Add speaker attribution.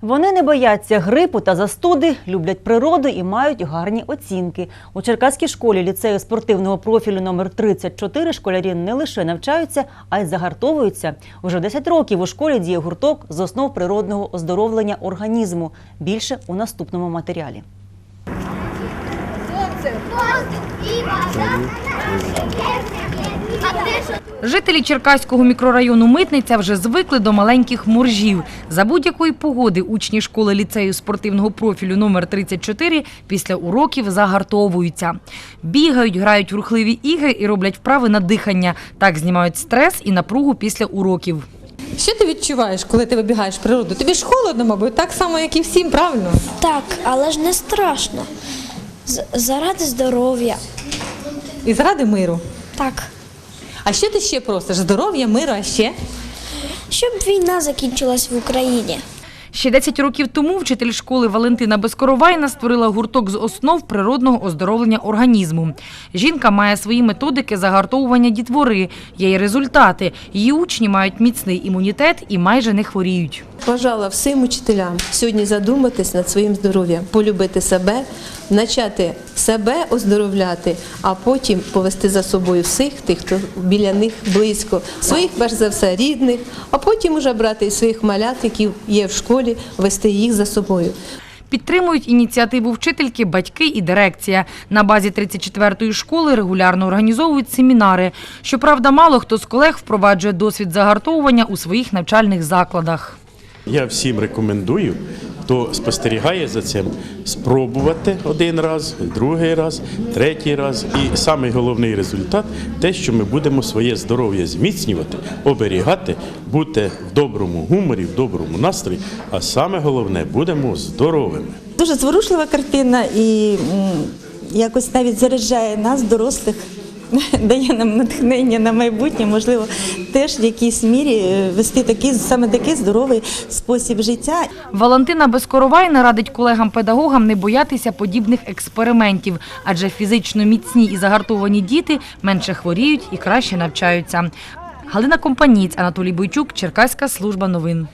Speaker 1: Вони не бояться грипу та застуди, люблять природу і мають гарні оцінки. У Черкаській школі ліцею спортивного профілю номер 34 школярі не лише навчаються, а й загартовуються. Уже 10 років у школі діє гурток з основ природного оздоровлення організму. Більше у наступному матеріалі.
Speaker 2: Жителі Черкаського мікрорайону Митниця вже звикли до маленьких моржів. За будь-якої погоди учні школи ліцею спортивного профілю номер 34 після уроків загартовуються. Бігають, грають в рухливі ігри і роблять вправи на дихання. Так знімають стрес і напругу після уроків.
Speaker 3: Що ти відчуваєш, коли ти вибігаєш в природу? Тобі ж холодно, мабуть, так само, як і всім, правильно?
Speaker 4: Так, але ж не страшно. З- заради здоров'я.
Speaker 3: І заради миру.
Speaker 4: Так.
Speaker 3: А що ти ще просиш? Здоров'я, миру, а ще?
Speaker 4: Щоб війна закінчилась в Україні.
Speaker 2: Ще 10 років тому вчитель школи Валентина Безкоровайна створила гурток з основ природного оздоровлення організму. Жінка має свої методики загартовування дітвори, є й результати. Її учні мають міцний імунітет і майже не хворіють.
Speaker 5: Бажала всім учителям сьогодні задуматись над своїм здоров'ям, полюбити себе, почати себе оздоровляти, а потім повести за собою всіх тих, хто біля них близько, своїх, перш за все, рідних, а потім уже брати своїх малят, які є в школі, вести їх за собою.
Speaker 2: Підтримують ініціативу вчительки, батьки і дирекція. На базі 34-ї школи регулярно організовують семінари. Щоправда, мало хто з колег впроваджує досвід загартовування у своїх навчальних закладах.
Speaker 6: Я всім рекомендую, хто спостерігає за цим, спробувати один раз, другий раз, третій раз. І самий головний результат те, що ми будемо своє здоров'я зміцнювати, оберігати, бути в доброму гуморі, в доброму настрої, а саме головне будемо здоровими.
Speaker 7: Дуже зворушлива картина і якось навіть заряджає нас, дорослих, дає нам натхнення на майбутнє, можливо, теж в якійсь мірі е, вести такий саме такий здоровий спосіб життя.
Speaker 2: Валентина Безкоровайна радить колегам-педагогам не боятися подібних експериментів, адже фізично міцні і загартовані діти менше хворіють і краще навчаються. Галина Компаніць, Анатолій Бойчук, Черкаська служба новин.